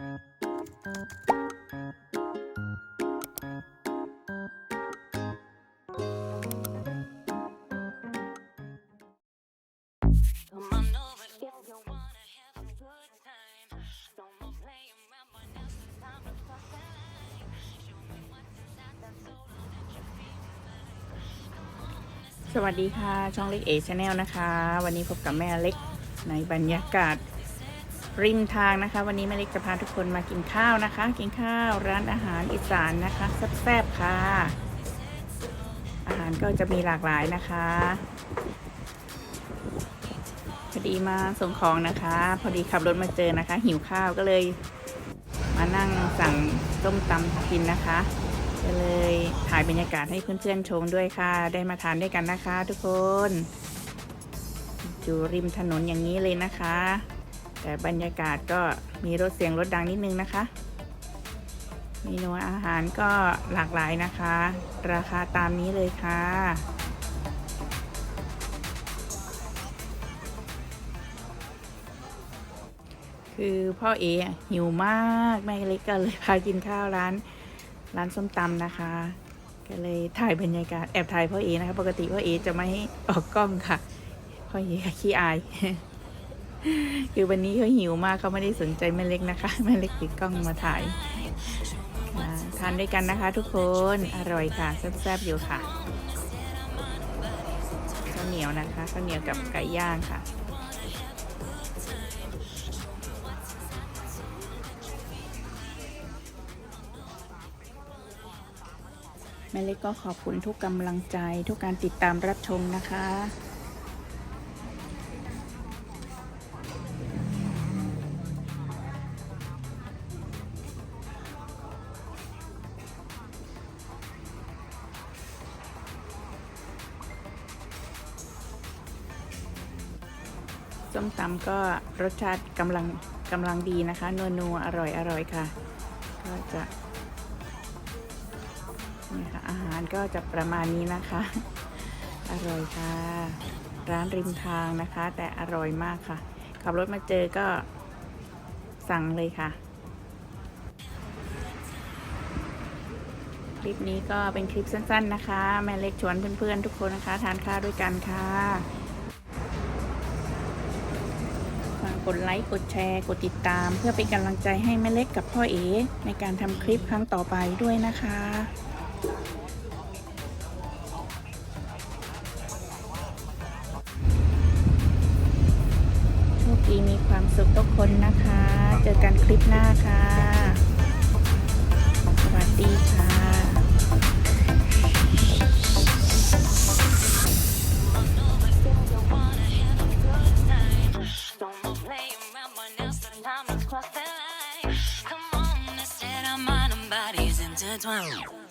สวัสดีค่ะ ช่องเล็กเอชแนลนะคะ วันนี้พบกับแม่เล็กในบรรยากาศ ริมทางนะคะ วันนี้แม่เล็กจะพาทุกคนมากินข้าวนะคะ กินข้าวร้านอาหารอีสานนะคะแซ่บๆค่ะ อาหารก็จะมีหลากหลายนะคะพอดีมาส่งของนะคะ พอดีขับรถมาเจอนะคะ หิวข้าวก็เลย มานั่งสั่งต้มตำกินนะคะก็เลยถ่ายบรรยากาศให้เพื่อนๆชมด้วยค่ะ ได้มาทานด้วยกันนะคะ ทุกคน อยู่ริมถนนอย่างนี้เลยนะคะ แต่บรรยากาศก็มีรถเสียงรถดังนิดนึงนะคะ เมนูอาหารก็หลากหลายนะคะ ราคาตามนี้เลยค่ะคือพ่อเอหิวมากแม่เล็กก็เลยพากินข้าวร้าน ร้านส้มตำนะคะ ก็เลยถ่ายบรรยากาศแอบถ่ายพ่อเอนะคะ ปกติพ่อเอจะไม่ออกกล้องค่ะ พ่อเอขี้อาย คือวันนี้เขาหิวมากเขาไม่ได้สนใจแม่เล็กนะคะแม่เล็กติดกล้องมาถ่ายค่ะทานด้วยกันนะคะทุกคนอร่อยค่ะแซ่บๆอยู่ค่ะข้าวเหนียวนะคะข้าวเหนียวกับไก่ย่างค่ะแม่เล็กก็ขอบคุณทุกกำลังใจทุกการติดตามรับชมนะคะ ส้มตำก็รสชาติกำลังกำลังดีนะคะนัวนัวอร่อยอร่อยค่ะ ก็จะนี่ค่ะอาหารก็จะประมาณนี้นะคะ อร่อยค่ะ ร้านริมทางนะคะ แต่อร่อยมากค่ะ ขับรถมาเจอก็สั่งเลยค่ะ คลิปนี้ก็เป็นคลิปสั้น ๆ นะคะ แม่เล็กชวนเพื่อนๆทุกคนนะคะ ทานข้าวด้วยกันค่ะ กดไลค์ กดแชร์ กดติดตาม เพื่อเป็นกำลังใจให้แม่เล็กกับพ่อเอ๋ในการทำคลิปครั้งต่อไปด้วยนะคะโชคดีมีความสุขทุกคนนะคะ เจอกันคลิปหน้าค่ะ bodies intertwined.